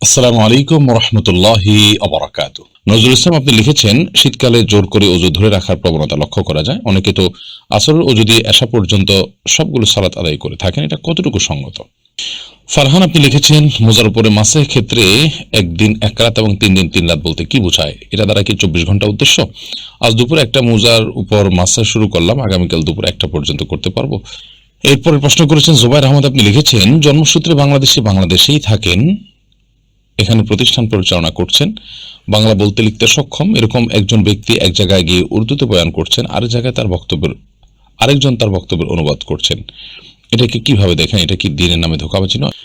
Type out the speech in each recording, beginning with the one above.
আসসালামু আলাইকুম রহমতুল্লাহি অবরাকাত। নজরুল ইসলাম, আপনি লিখেছেন, শীতকালে জোর করে অজু ধরে রাখার প্রবণতা লক্ষ্য করা যায়। অনেকে তো আসরের অজু দিয়ে আসা পর্যন্ত সবগুলো সালাত আদায় করে থাকেন। এটা কতটুকু সঙ্গত? ফারহান, আপনি লিখেছেন মোজার উপরে মাসের ক্ষেত্রে একদিন এক রাত এবং তিন দিন তিন রাত বলতে কি বোঝায়? এটা দ্বারা কি চব্বিশ ঘণ্টা উদ্দেশ্য? আজ দুপুরে একটা মোজার উপর মাসা শুরু করলাম, আগামীকাল দুপুর একটা পর্যন্ত করতে পারব। এরপরে প্রশ্ন করেছেন, জুবাইর আহমদ, আপনি লিখেছেন, জন্মসূত্রে বাংলাদেশি বাংলাদেশেই থাকেন এখানে প্রতিষ্ঠান পরিচালনা করছেন। বাংলা বলতে লিখতে সক্ষম, এরকম একজন ব্যক্তি এক জায়গায় গিয়ে উর্দুতে বয়ান করছেন, আরেক জায়গায় তার বক্তব্যের, আরেকজন তার বক্তব্যের অনুবাদ করছেন। এটাকে কীভাবে দেখেন? এটা কি দিনের নামে ধোকাবাজি নয়?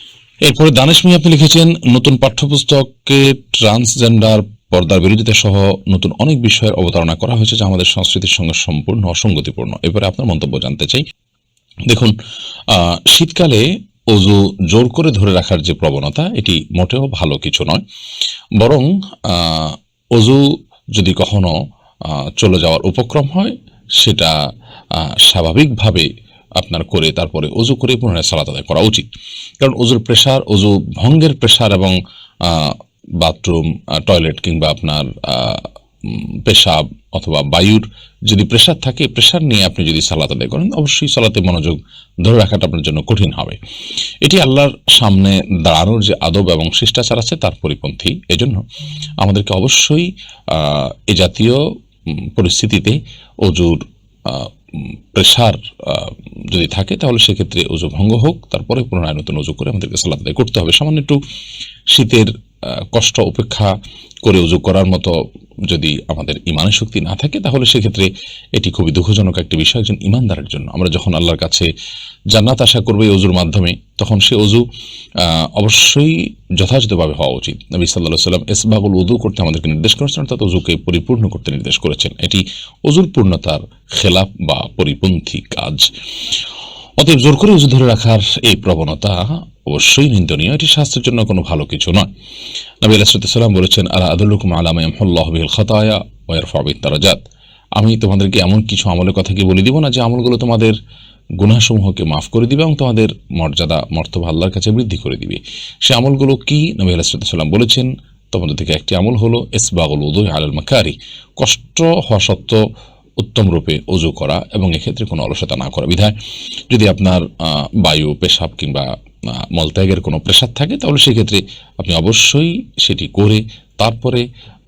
এরপরে দানেশ মিয়া আপনি লিখেছেন, নতুন পাঠ্যপুস্তকে ট্রান্সজেন্ডার পর্দার বিরোধিতা সহ নতুন অনেক বিষয়ের অবতারণা করা হয়েছে যা আমাদের সংস্কৃতির সঙ্গে সম্পূর্ণ অসঙ্গতিপূর্ণ। এবারে আপনার মন্তব্য জানতে চাই। দেখুন শীতকালে অজু জোর করে ধরে রাখার যে প্রবণতা, এটি মোটেও ভালো কিছু নয়। বরং অজু যদি কখনো চলে যাওয়ার উপক্রম হয়, সেটা স্বাভাবিকভাবে আপনার করে তারপরে অজু করে পুনরায় সালাত আদায় করা উচিত। কারণ অজুর প্রেশার, অজু ভঙ্গের প্রেশার এবং বাথরুম টয়লেট কিংবা আপনার পেশাব অথবা বায়ুর যদি প্রেশার থাকে প্রেশার নিয়ে আপনি যদি সালাত আদায় করেন, অবশ্যই সালাতে মনোযোগ ধরে রাখাটা আপনার জন্য কঠিন হবে। এটি আল্লাহর সামনে দাঁড়ানোর যে আদব এবং শিষ্টাচার আছে, তার পরিপন্থী। এজন্য আমাদেরকে অবশ্যই এ জাতীয় পরিস্থিতিতে অজুর প্রেশার যদি থাকে, তাহলে সেক্ষেত্রে অজু ভঙ্গ হোক। তারপরে পুনরায় নতুন অজু করে আমাদেরকে সালাত আদায় করতে হবে। সামান্য একটু শীতের কষ্ট উপেক্ষা করে উজু করার মতো যদি আমাদের ইমানের শক্তি না থাকে, তাহলে সেক্ষেত্রে এটি খুবই দুঃখজনক একটি বিষয় একজন ইমানদারের জন্য। আমরা যখন আল্লাহর কাছে জান্নাত আশা করব এই অজুর মাধ্যমে, তখন সে অজু অবশ্যই যথাযথভাবে হওয়া উচিত। নবী সাল্লাহ সাল্লাম এসবাবুল উজু করতে আমাদেরকে নির্দেশ করেছেন, অর্থাৎ অজুকে পরিপূর্ণ করতে নির্দেশ করেছেন। এটি অজুর পূর্ণতার খেলাপ বা পরিপন্থী কাজ। অতএব জোর করে উজু ধরে রাখার এই প্রবণতা অবশ্যই নিন্দনীয়। এটি স্বাস্থ্যের জন্য কোনো ভালো কিছু নয়। নবী আলাইসাল্লাম বলেছেন, আলা আদুল্লুকুম আলামা ইয়ামহুল্লাহ বিল খাতায়া ওয়ারফা বিত তারাজাত আমি তোমাদেরকে এমন কিছু আমলের কথা কি বলে দিব না, যে আমলগুলো তোমাদের গুনাহসমূহকে মাফ করে দিবে এবং তোমাদের মর্যাদা, মর্তবা আল্লাহর কাছে বৃদ্ধি করে দিবে। সে আমলগুলো কি? নবী আলাইসাল্লাম বলেছেন, তোমাদের থেকে একটি আমল হলো ইসবাগুল উদয় আলাল মাকারি। কষ্ট হওয়া সত্ত্বেও উত্তম রূপে অজু করা এবং এক্ষেত্রে কোনো অলসতা না করা। বিধায় যদি আপনার বায়ু, পেশাব কিংবা মলত্যাগের কোনো প্রেশার থাকে, তাহলে সেক্ষেত্রে আপনি অবশ্যই সেটি করে তারপরে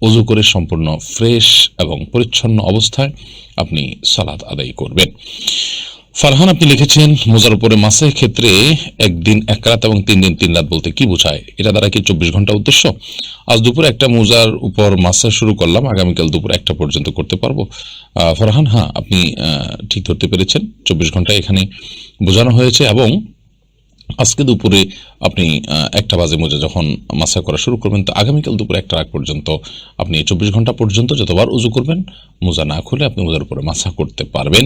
অজু করে সম্পূর্ণ ফ্রেশ এবং পরিচ্ছন্ন অবস্থায় আপনি সালাদ আদায় করবেন। ফারহান, আপনি লিখেছেন মোজার উপরে মাসের ক্ষেত্রে একদিন, এক রাত এবং তিন দিন, তিন রাত বলতে কি বোঝায়? এটা দ্বারা কি চব্বিশ ঘণ্টা উদ্দেশ্য? আজ দুপুরে একটা মোজার উপর মাসা শুরু করলাম, আগামীকাল দুপুর একটা পর্যন্ত করতে পারব। ফারহান হ্যাঁ আপনি ঠিক ধরতে পেরেছেন। চব্বিশ ঘণ্টা এখানে বোঝানো হয়েছে এবং আজকে দুপুরে আপনি একটা বাজে মোজা যখন মাসা করা শুরু করবেন, তো আগামীকাল দুপুরে একটা রাগ পর্যন্ত আপনি চব্বিশ ঘণ্টা পর্যন্ত যতবার উজু করবেন, মোজা না খুলে আপনি মোজার উপরে মাসা করতে পারবেন।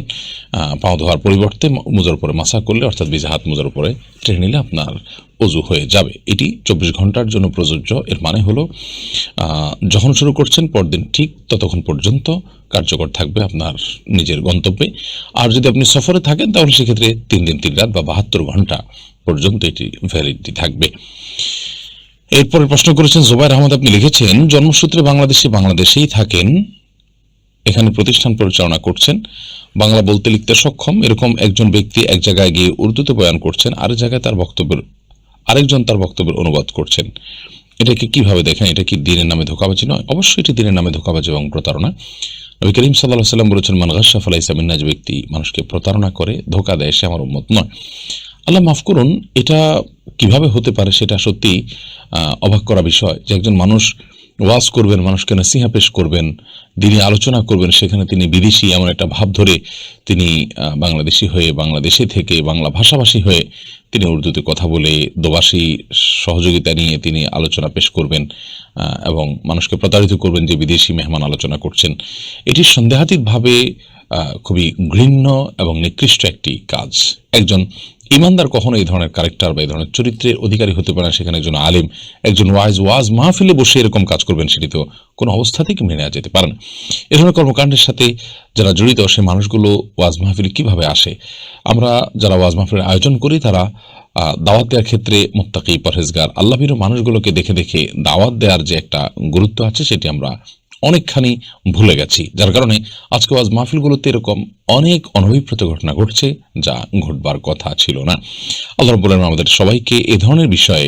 পাও ধোয়ার পরিবর্তে মোজার উপরে মাসা করলে, অর্থাৎ বিজা হাত মোজার উপরে টেনে নিলে আপনার অজু হয়ে যাবে। এটি চব্বিশ ঘণ্টার জন্য প্রযোজ্য। এর মানে হলো যখন শুরু করছেন, পরদিন ঠিক ততক্ষণ পর্যন্ত কার্যকর থাকবে আপনার নিজের গন্তব্যে। আর যদি আপনি সফরে থাকেন, তাহলে সেক্ষেত্রে তিন দিন, তিন রাত বা বাহাত্তর ঘণ্টা পর্যন্ত এটি ভ্যালিডিটি থাকবে। এরপরে প্রশ্ন করেছেন, জুবাইর আহমদ আপনি লিখেছেন, জন্মসূত্রে বাংলাদেশি বাংলাদেশেই থাকেন, এখানে প্রতিষ্ঠান পরিচালনা করছেন, বাংলা বলতে লিখতে সক্ষম, এরকম একজন ব্যক্তি এক জায়গায় গিয়ে উর্দুতে বয়ান করছেন, আরেক জায়গায় তার বক্তব্যের, আরেকজন তার বক্তব্যের অনুবাদ করছেন। এটাকে কীভাবে দেখেন? এটা কি দিনের নামে ধোকাবাজি নয়? অবশ্যই এটি দিনের নামে ধোকাবাজি এবং প্রতারণা। নবী করিম সাল্লাহ সাল্লাম বলেছেন, মান গাশা ফালাইসা মিন্নাজ ব্যক্তি মানুষকে প্রতারণা করে, ধোকা দেয়, সে আমার উম্মত নয়। আল্লাহ মাফ করুন, এটা কীভাবে হতে পারে সেটা সত্যি অবাক করা বিষয় যে একজন মানুষ ওয়াজ করবেন, মানুষকে নসিহা পেশ করবেন, দিনে আলোচনা করবেন, সেখানে তিনি বিদেশি এমন একটা ভাব ধরে তিনি বাংলাদেশি হয়ে বাংলাদেশে থেকে বাংলা ভাষাভাষী হয়ে তিনি উর্দুতে কথা বলে দোবাসী সহযোগিতা নিয়ে তিনি আলোচনা পেশ করবেন এবং মানুষকে প্রতারিত করবেন যে বিদেশি মেহমান আলোচনা করছেন। এটি সন্দেহাতীতভাবে খুবই ঘৃণ্য এবং নিকৃষ্ট একটি কাজ। একজন ইমানদার কখনো এই ধরনের ক্যারেক্টার বা এই ধরনের চরিত্রের অধিকারী হতে পারে সেখানে একজন আলিম, একজন ওয়াইজ ওয়াজ মাহফিলে বসে এরকম কাজ করবেন, সেটি তো কোনো অবস্থাতেই মেনে নেওয়া যেতে পারে না। এ ধরনের কর্মকাণ্ডের সাথে যারা জড়িত, সে মানুষগুলো ওয়াজ মাহফিলে কীভাবে আসে? আমরা যারা ওয়াজ মাহফিলের আয়োজন করি, তারা দাওয়াত দেওয়ার ক্ষেত্রে মুত্তাকি, পরহেজগার আল্লাহবীর মানুষগুলোকে দেখে দেখে দাওয়াত দেওয়ার যে একটা গুরুত্ব আছে, সেটি আমরা অনেকখানি ভুলে গেছি। যার কারণে আজকে আজ মাহফিলগুলোতে এরকম অনেক অনভিপ্রেত ঘটনা ঘটছে যা ঘটবার কথা ছিল না। আল্লাহ আলামিন আমাদের সবাইকে এ ধরনের বিষয়ে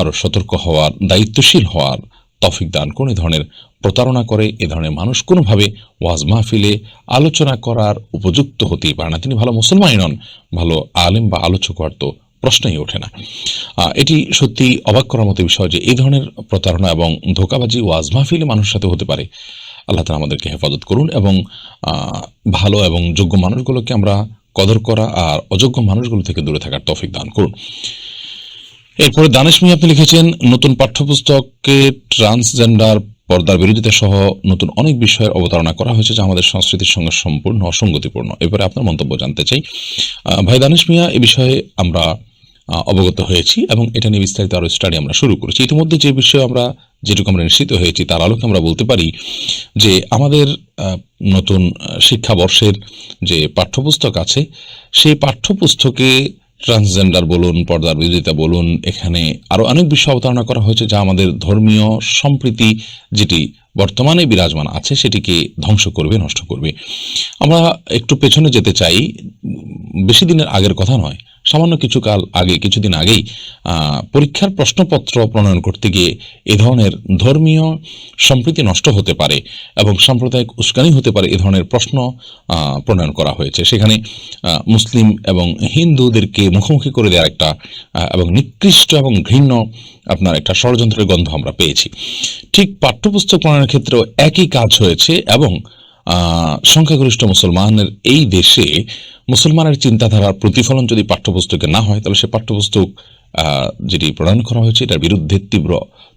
আরও সতর্ক হওয়ার, দায়িত্বশীল হওয়ার তফিক দান কোন ধরনের প্রতারণা করে, এ ধরনের মানুষ কোনোভাবে ওয়াজ মাহফিলে আলোচনা করার উপযুক্ত হতেই পারে না। তিনি ভালো মুসলমানই নন, ভালো আলেম বা আলোচক হওয়ার তো প্রশ্নই ওঠে না। এটি সত্যি অবাক করার মতো বিষয় যে এই ধরনের প্রতারণা এবং ধোকাবাজি ওয়াজ মাহফিলে মানুষের সাথে হতে পারে। আল্লাহ তালা আমাদেরকে হেফাজত করুন এবং ভালো এবং যোগ্য মানুষগুলোকে আমরা কদর করা আর অযোগ্য মানুষগুলো থেকে দূরে থাকার তৌফিক দান করুন। এরপরে দানেশ মিয়া আপনি লিখেছেন, নতুন পাঠ্যপুস্তকে ট্রান্সজেন্ডার পর্দার বিরোধিতা সহ নতুন অনেক বিষয়ের অবতারণা করা হয়েছে যা আমাদের সংস্কৃতির সঙ্গে সম্পূর্ণ অসঙ্গতিপূর্ণ। এবারে আপনার মন্তব্য জানতে চাই। ভাই দানেশ মিয়া, এ বিষয়ে আমরা অবগত হয়েছি এবং এটা নিয়ে বিস্তারিত আরও স্টাডি আমরা শুরু করেছি। ইতিমধ্যে যে বিষয়ে আমরা, যেটুকু আমরা নিশ্চিত হয়েছি, তার আলোকে আমরা বলতে পারি যে আমাদের নতুন শিক্ষাবর্ষের যে পাঠ্যপুস্তক আছে, সেই পাঠ্যপুস্তকে ট্রান্সজেন্ডার বলুন, পর্দার বিরোধিতা বলুন, এখানে আরও অনেক বিষয় অবতারণা করা হয়েছে যা আমাদের ধর্মীয় সম্প্রীতি যেটি বর্তমানে বিরাজমান আছে, সেটিকে ধ্বংস করবে, নষ্ট করবে। আমরা একটু পেছনে যেতে চাই, বেশি দিনের আগের কথা নয় সামান্য কিছু কাল আগে, কিছুদিন আগেই পরীক্ষার প্রশ্নপত্র প্রণয়ন করতে গিয়ে এ ধরনের ধর্মীয় সম্প্রীতি নষ্ট হতে পারে এবং সাম্প্রদায়িক উস্কানি হতে পারে এ ধরনের প্রশ্ন প্রণয়ন করা হয়েছে। সেখানে মুসলিম এবং হিন্দুদেরকে মুখোমুখি করে দেওয়ার একটা এবং নিকৃষ্ট এবং ঘৃণ্য আপনার একটা ষড়যন্ত্রের গন্ধ আমরা পেয়েছি। ঠিক পাঠ্যপুস্তক প্রণয়নের ক্ষেত্রেও একই কাজ হয়েছে এবং সংখ্যাগরিষ্ঠ মুসলমানের এই দেশে মুসলমানের চিন্তাধারার প্রতিফলন যদি পাঠ্যপুস্তকে না হয় তাহলে সে পাঠ্যপুস্তক যেটি প্রণয়ন করা হয়েছে, এটার বিরুদ্ধে তীব্র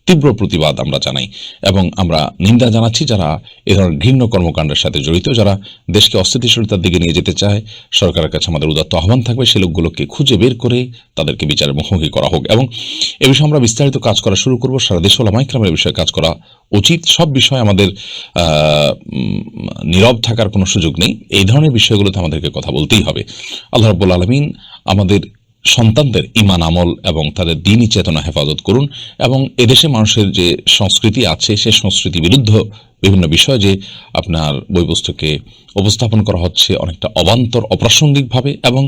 তীব্র প্রতিবাদ আমরা জানাই এবং আমরা নিন্দা জানাচ্ছি যারা এ ধরনের ঘৃণ্য কর্মকাণ্ডের সাথে জড়িত, যারা দেশকে অস্থিতিশীলতার দিকে নিয়ে যেতে চায়। সরকারের কাছে আমাদের উদাত্ত আহ্বান থাকবে, সে লোকগুলোকে খুঁজে বের করে তাদেরকে বিচারের মুখোমুখি করা হোক এবং এ বিষয়ে আমরা বিস্তারিত কাজ করা শুরু করব। সারা দেশ ওলামাইক্রামের বিষয়ে কাজ করা উচিত। সব বিষয়ে আমাদের নীরব থাকার কোনো সুযোগ নেই। এই ধরনের বিষয়গুলোতে আমাদেরকে কথা বলতেই হবে। আল্লাহ রব্বুল আলমিন আমাদের সন্তানদের ইমান আমল এবং তাদের দিনই চেতনা হেফাজত করুন এবং এদেশে মানুষের যে সংস্কৃতি আছে, সে সংস্কৃতি বিরুদ্ধ বিভিন্ন বিষয় যে আপনার বই উপস্থাপন করা হচ্ছে অনেকটা অবান্তর, অপ্রাসঙ্গিকভাবে এবং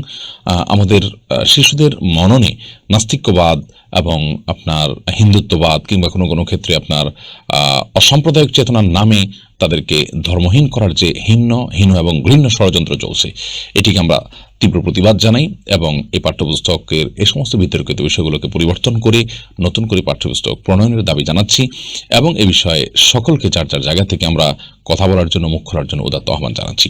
আমাদের শিশুদের মননে নাস্তিক্যবাদ এবং আপনার হিন্দুত্ববাদ কিংবা কোনো কোনো ক্ষেত্রে আপনার অসাম্প্রদায়িক চেতনার নামে তাদেরকে ধর্মহীন করার যে হীন হীন এবং ঘৃণ্য ষড়যন্ত্র চলছে, এটিকে আমরা তীব্র প্রতিবাদ জানাই এবং এই পাঠ্যপুস্তকের এ সমস্ত বিতর্কিত বিষয়গুলোকে পরিবর্তন করে নতুন করে পাঠ্যপুস্তক প্রণয়নের দাবি জানাচ্ছি এবং এ বিষয়ে সকলকে চার যার জায়গা থেকে আমরা কথা বলার জন্য, মুখ খোলার জন্য উদাত্ত আহ্বান জানাচ্ছি।